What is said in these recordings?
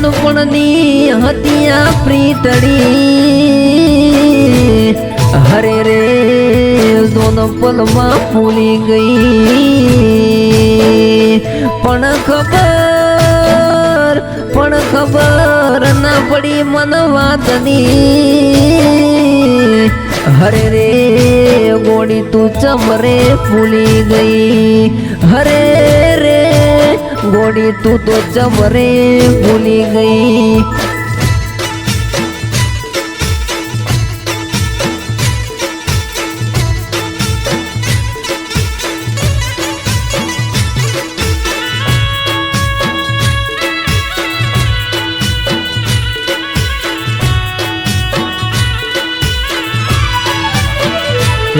નોનપણની હતી આ પ્રીતડી હરે રે પલમાં ફૂલી ગઈ પણ ખબર પણ ખબર ના પડી મન વાતની હરે રે ગોડી તું ચમરે ફૂલી ગઈ? હરે રે ગોડી તું તો ચમરે ભૂલી ગઈ?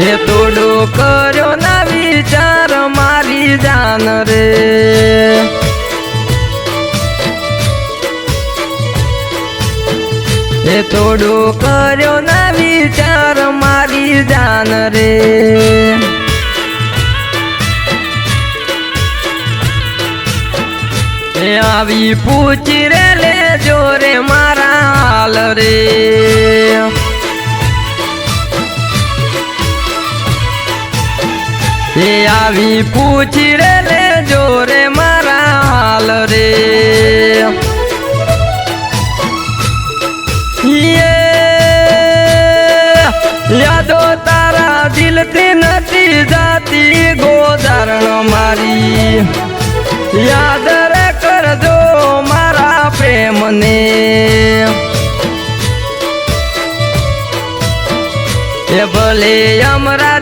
એ દોડો કર્યો ના વિચાર, મારી જાન રે. એ દોડો કર્યો ના વિચાર, મારી જાન રે. આવી પૂછી રે, લે જોરે મારા હાલ રે. આવી પૂછી રે, લે જોરે મારા હાલ રે. યાદો તારા દિલથી નથી જાતી ગોદારણ મારી. યાદ રે કરજો મારા પ્રેમને. એ ભલે યમરાજા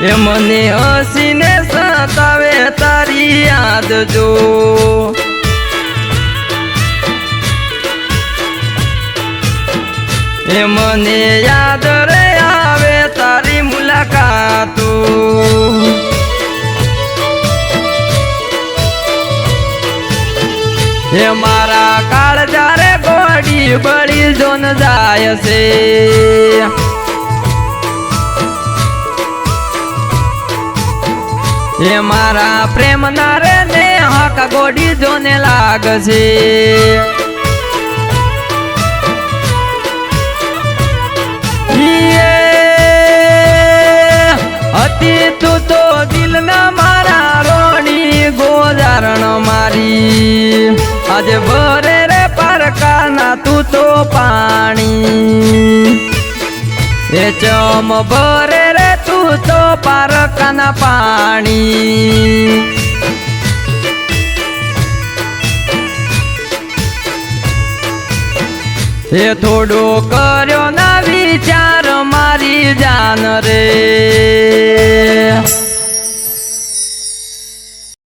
એ મને હસીને સતાવે તારી યાદ જો. એ મને યાદ રે આવે તારી મુલાકાતો. એ મારા કાળ જારે ગોડી બળી જોન જાય છે. એ મારા પ્રેમ ના રે ને ગોડી જોને લાગશે હતી તું તો ના મારા રોણી ગોજારણ મારી. આજે ભરે રે પારકાના તું તો પાણી. એ ચમ ભરે તું તો પારકાના પાણી. એ થોડો કર્યો ના વિચાર મારી જાન રે.